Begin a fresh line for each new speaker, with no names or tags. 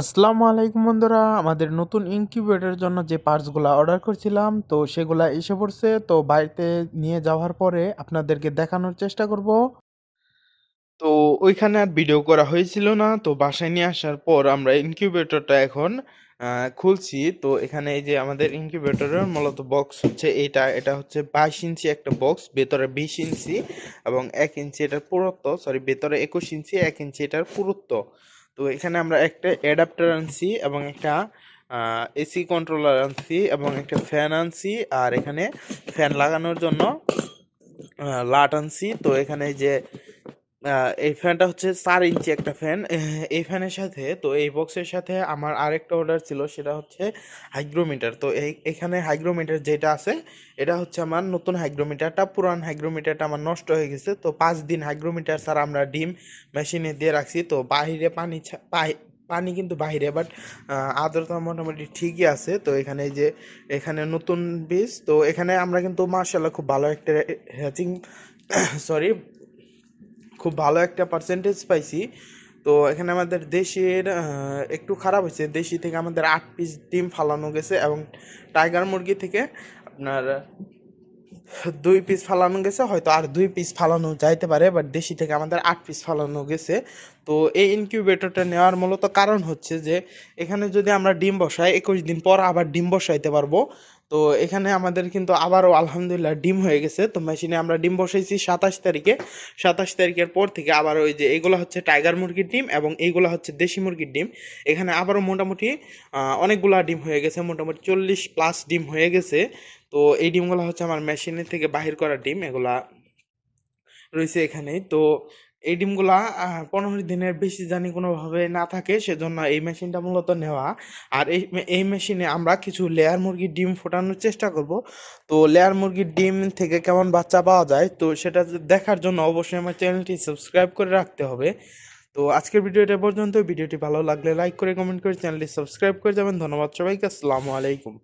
আসসালামু আলাইকুম বন্ধুরা, আমাদের নতুন ইনকিউবেটরের জন্য যে পার্টসগুলো অর্ডার করছিলাম, তো সেগুলো এসে পড়ছে। তো বাড়িতে নিয়ে যাওয়ার পরে আপনাদেরকে দেখানোর চেষ্টা করব। তো ওইখানে আর ভিডিও করা হয়েছিল না, তো বাসায় নিয়ে আসার পর আমরা ইনকিউবেটরটা এখন খুলছি। তো এখানে এই যে আমাদের ইনকিউবেটরের মূলত বক্স হচ্ছে এটা। এটা হচ্ছে বাইশ ইঞ্চি একটা বক্স ভেতরে বিশ ইঞ্চি এবং এক ইঞ্চি এটার পুরুত্ব সরি ভেতরে একুশ ইঞ্চি, এক ইঞ্চি এটার পুরুত্ব। তো এখানে আমরা একটা অ্যাডাপ্টার আনছি এবং একটা এসি কন্ট্রোলার আনছি এবং একটা ফ্যান আনছি আর এখানে ফ্যান লাগানোর জন্য লাট আনছি। তো এখানে যে এই ফ্যানটা হচ্ছে চার ইঞ্চি একটা ফ্যান। এই ফ্যানের সাথে, তো এই বক্সের সাথে আমার আরেকটা অর্ডার ছিল, সেটা হচ্ছে হাইগ্রোমিটার। তো এই, এখানে হাইগ্রোমিটার যেটা আছে, এটা হচ্ছে আমার নতুন হাইগ্রোমিটারটা। পুরান হাইগ্রোমিটারটা আমার নষ্ট হয়ে গেছে, তো পাঁচ দিন হাইগ্রোমিটার স্যার আমরা ডিম মেশিনে দিয়ে রাখছি। তো বাইরে পানি পানি কিন্তু বাইরে বাট আর্দ্রতা মোটামুটি ঠিকই আছে। তো এখানে যে, এখানে নতুন বীজ, তো এখানে আমরা কিন্তু মার্শাল্লাহ খুব ভালো একটা হ্যাচিং সরি খুব ভালো একটা পার্সেন্টেজ পাইছি। তো এখানে আমাদের দেশের একটু খারাপ হয়েছে। দেশি থেকে আমাদের আট পিস ডিম ফালানো গেছে এবং টাইগার মুরগি থেকে আপনার দুই পিস ফালানো গেছে। হয়তো আর দুই পিস ফালানো যাইতে পারে বাট দেশি থেকে আমাদের আট পিস ফালানো গেছে। তো এই ইনকিউবেটরটা নেওয়ার মূলত কারণ হচ্ছে যে, এখানে যদি আমরা ডিম বসাই, একুশ দিন পর আবার ডিম বসাইতে পারব। তো এখানে আমাদের কিন্তু আবারও আলহামদুলিল্লাহ ডিম হয়ে গেছে। তো মেশিনে আমরা ডিম বসাইছি সাতাশ তারিখে। সাতাশ তারিখের পর থেকে আবার ওই যে এগুলো হচ্ছে টাইগার মুরগির ডিম এবং এইগুলো হচ্ছে দেশি মুরগির ডিম। এখানে আবারও মোটামুটি অনেকগুলা ডিম হয়ে গেছে, মোটামুটি চল্লিশ প্লাস ডিম হয়ে গেছে। তো এই ডিমগুলো হচ্ছে আমার মেশিনের থেকে বাহির করা ডিম, এগুলা রয়েছে এখানে তো এই ডিমগুলা পনেরো দিনের বেশি জানি কোনোভাবে না থাকে, সেজন্য এই মেশিনটা মূলত নেওয়া। আর এই এই মেশিনে আমরা কিছু লেয়ার মুরগির ডিম ফোটানোর চেষ্টা করব। তো লেয়ার মুরগির ডিম থেকে কেমন বাচ্চা পাওয়া যায়, তো সেটা দেখার জন্য অবশ্যই আমার চ্যানেলটি সাবস্ক্রাইব করে রাখতে হবে। তো আজকের ভিডিওটা পর্যন্ত ভিডিওটি ভালো লাগলে লাইক করে কমেন্ট করে চ্যানেলটি সাবস্ক্রাইব করে যাবেন। ধন্যবাদ সবাইকে। আসসালামু আলাইকুম।